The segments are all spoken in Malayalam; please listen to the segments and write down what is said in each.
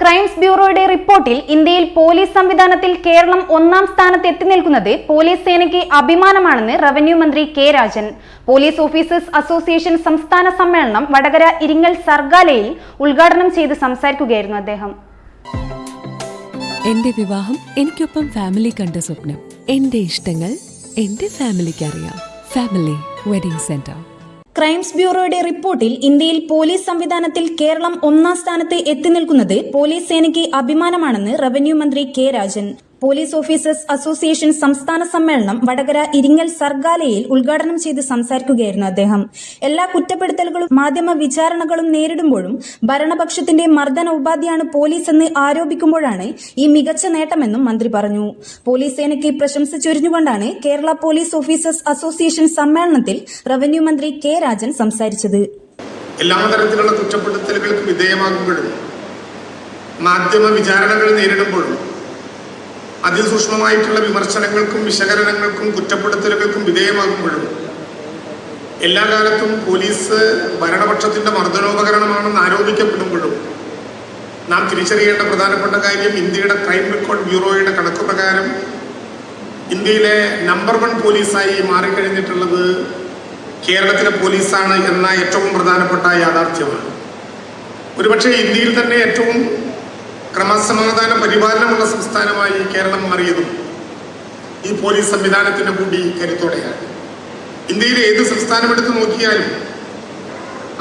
ക്രൈംസ് ബ്യൂറോയുടെ റിപ്പോർട്ടിൽ ഇന്ത്യയിൽ പോലീസ് സംവിധാനത്തിൽ കേരളം ഒന്നാം സ്ഥാനത്ത് എത്തി നിൽക്കുന്നത് പോലീസ് സേനയ്ക്ക് അഭിമാനമാണെന്ന് റവന്യൂ മന്ത്രി K Rajan. Police officers association സംസ്ഥാന സമ്മേളനം വടകര ഇരിങ്ങൽ സർഗാലയിൽ ഉദ്ഘാടനം ചെയ്ത് സംസാരിക്കുകയായിരുന്നു അദ്ദേഹം. എന്റെ വിവാഹം എനിക്കൊപ്പം ഫാമിലി കണ്ട സ്വപ്നം. എന്റെ ഇഷ്ടങ്ങൾ എന്റെ ഫാമിലിക്ക് അറിയാം ഫാമിലി വെഡിംഗ് സെന്റർ. ക്രൈംസ് ബ്യൂറോയുടെ റിപ്പോർട്ടിൽ ഇന്ത്യയിൽ പോലീസ് സംവിധാനത്തിൽ കേരളം ഒന്നാം സ്ഥാനത്ത് എത്തി നിൽക്കുന്നത് പോലീസ് സേനയ്ക്ക് അഭിമാനമാണെന്ന് റവന്യൂ മന്ത്രി K Rajan. Police officers association സംസ്ഥാന സമ്മേളനം വടകര ഇരിങ്ങൽ സർഗാലയിൽ ഉദ്ഘാടനം ചെയ്ത് സംസാരിക്കുകയായിരുന്നു അദ്ദേഹം. എല്ലാ കുറ്റപ്പെടുത്തലുകളും മാധ്യമ വിചാരണകളും നേരിടുമ്പോഴും ഭരണപക്ഷത്തിന്റെ മർദ്ദന ഉപാധിയാണ് പോലീസ് എന്ന് ആരോപിക്കുമ്പോഴാണ് ഈ മികച്ച നേട്ടമെന്നും മന്ത്രി പറഞ്ഞു. പോലീസ് സേനയ്ക്ക് പ്രശംസ ചൊരിഞ്ഞുകൊണ്ടാണ് കേരള പോലീസ് ഓഫീസേഴ്സ് അസോസിയേഷൻ സമ്മേളനത്തിൽ റവന്യൂ മന്ത്രി കെ രാജൻ സംസാരിച്ചത്. എല്ലാ തരത്തിലുള്ള കുറ്റപ്പെടുത്തലുകൾക്ക് വിധേയമാകുമ്പോഴും മാധ്യമ വിചാരണകൾ നേരിടുമ്പോഴും അതിസൂക്ഷ്മമായിട്ടുള്ള വിമർശനങ്ങൾക്കും വിശകലനങ്ങൾക്കും കുറ്റപ്പെടുത്തലുകൾക്കും വിധേയമാകുമ്പോഴും എല്ലാ കാലത്തും പോലീസ് ഭരണപക്ഷത്തിന്റെ മർദ്ദനോപകരണമാണെന്ന് ആരോപിക്കപ്പെടുമ്പോഴും നാം തിരിച്ചറിയേണ്ട പ്രധാനപ്പെട്ട കാര്യം ഇന്ത്യയുടെ ക്രൈം റെക്കോർഡ് ബ്യൂറോയുടെ കണക്ക് പ്രകാരം ഇന്ത്യയിലെ നമ്പർ വൺ പോലീസായി മാറിക്കഴിഞ്ഞിട്ടുള്ളത് കേരളത്തിലെ പോലീസാണ് എന്ന ഏറ്റവും പ്രധാനപ്പെട്ട യാഥാർത്ഥ്യമാണ്. ഒരുപക്ഷെ ഇന്ത്യയിൽ തന്നെ ഏറ്റവും ക്രമസമാധാന പരിപാലനമുള്ള സംസ്ഥാനമായി കേരളം മാറിയതും ഈ പോലീസ് സംവിധാനത്തിന്റെ കൂടി കരുത്തോടെയാണ്. ഇന്ത്യയിലെ ഏത് സംസ്ഥാനം എടുത്തു നോക്കിയാലും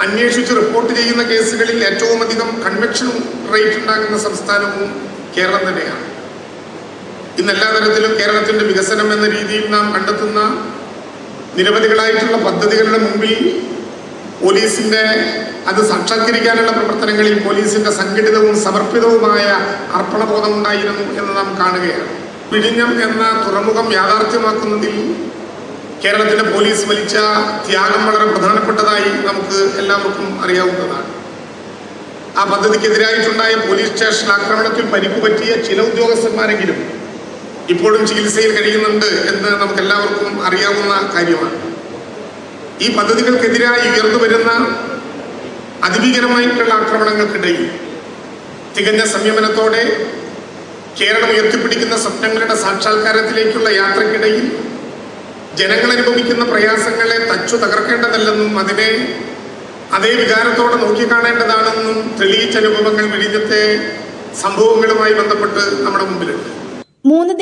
അന്വേഷിച്ച് റിപ്പോർട്ട് ചെയ്യുന്ന കേസുകളിൽ ഏറ്റവും അധികം കൺവെക്ഷൻ റേറ്റ് ഉണ്ടാകുന്ന സംസ്ഥാനവും കേരളം തന്നെയാണ്. ഇന്ന് എല്ലാ തരത്തിലും കേരളത്തിന്റെ വികസനം എന്ന രീതിയിൽ നാം കണ്ടെത്തുന്ന നിരവധികളായിട്ടുള്ള പദ്ധതികളുടെ മുമ്പിൽ പോലീസിന്റെ അത് സാക്ഷാത്കരിക്കാനുള്ള പ്രവർത്തനങ്ങളിൽ പോലീസിന്റെ സംഘടിതവും സമർപ്പിതവുമായ അർപ്പണബോധം ഉണ്ടായിരുന്നു എന്ന് നാം കാണുകയാണ്. വിഴിഞ്ഞം എന്ന തുറമുഖം യാഥാർത്ഥ്യമാക്കുന്നതിൽ കേരളത്തിലെ പോലീസ് വലിച്ച ത്യാഗം വളരെ പ്രധാനപ്പെട്ടതായി നമുക്ക് എല്ലാവർക്കും അറിയാവുന്നതാണ്. ആ പദ്ധതിക്കെതിരായിട്ടുണ്ടായ പോലീസ് സ്റ്റേഷൻ ആക്രമണത്തിൽ പരിക്ക് പറ്റിയ ചില ഉദ്യോഗസ്ഥന്മാരെങ്കിലും ഇപ്പോഴും ചികിത്സയിൽ കഴിയുന്നുണ്ട് എന്ന് നമുക്ക് എല്ലാവർക്കും അറിയാവുന്ന കാര്യമാണ്. ഈ പദ്ധതികൾക്കെതിരായി ഉയർന്നു വരുന്ന അതിഭീകരമായിട്ടുള്ള ആക്രമണങ്ങൾക്കിടയിൽ തികഞ്ഞ സംയമനത്തോടെ കേരളം ഉയർത്തിപ്പിടിക്കുന്ന സ്വപ്നങ്ങളുടെ സാക്ഷാത്കാരത്തിലേക്കുള്ള യാത്രക്കിടയിൽ ജനങ്ങൾ അനുഭവിക്കുന്ന പ്രയാസങ്ങളെ തച്ചു തകർക്കേണ്ടതല്ലെന്നും അതിനെ അതേ വികാരത്തോടെ നോക്കിക്കാണേണ്ടതാണെന്നും തെളിയിച്ച അനുഭവങ്ങൾ വിഴിഞ്ഞത്തെ സംഭവങ്ങളുമായി ബന്ധപ്പെട്ട് നമ്മുടെ മുമ്പിലുണ്ട്. മൂന്ന്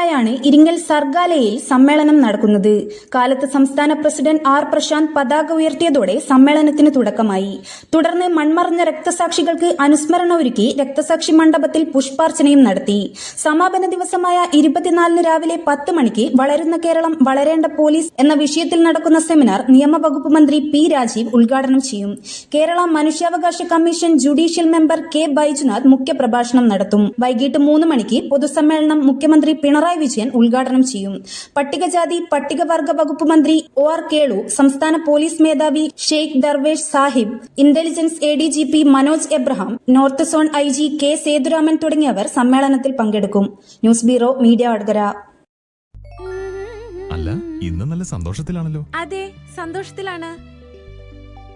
ദിവസങ്ങളിലായാണ് ഇരിങ്ങൽ സർഗാലയിൽ സമ്മേളനം നടക്കുന്നത്. കാലത്ത് സംസ്ഥാന പ്രസിഡന്റ് ആർ പ്രശാന്ത് പതാക ഉയർത്തിയതോടെ സമ്മേളനത്തിന് തുടക്കമായി. തുടർന്ന് മൺമറഞ്ഞ രക്തസാക്ഷികൾക്ക് അനുസ്മരണ ഒരുക്കി രക്തസാക്ഷി മണ്ഡപത്തിൽ പുഷ്പാർച്ചനയും നടത്തി. സമാപന ദിവസമായ ഇരുപത്തിനാലിന് രാവിലെ പത്ത് മണിക്ക് വളരുന്ന കേരളം വളരേണ്ട പോലീസ് എന്ന വിഷയത്തിൽ നടക്കുന്ന സെമിനാർ നിയമവകുപ്പ് മന്ത്രി പി രാജീവ് ഉദ്ഘാടനം ചെയ്യും. കേരള മനുഷ്യാവകാശ commission judicial member K Baijunath മുഖ്യപ്രഭാഷണം നടത്തും. വൈകിട്ട് മൂന്ന് മണിക്ക് പൊതുസമ്മേളനം മുഖ്യമന്ത്രി പിണറായി വിജയൻ ഉദ്ഘാടനം ചെയ്യും. പട്ടികജാതി പട്ടികവർഗ വകുപ്പ് മന്ത്രി ഒ ആർ കേളു സംസ്ഥാന പോലീസ് മേധാവി Sheikh Darvesh Sahib intelligence A D G P Manoj Abraham north zone I G K Sethuraman തുടങ്ങിയവർ സമ്മേളനത്തിൽ പങ്കെടുക്കും. News bureau media Vadakara. അല്ല ഇന്ന് നല്ല സന്തോഷത്തിലാണല്ലോ. അതെ സന്തോഷത്തിലാണ്.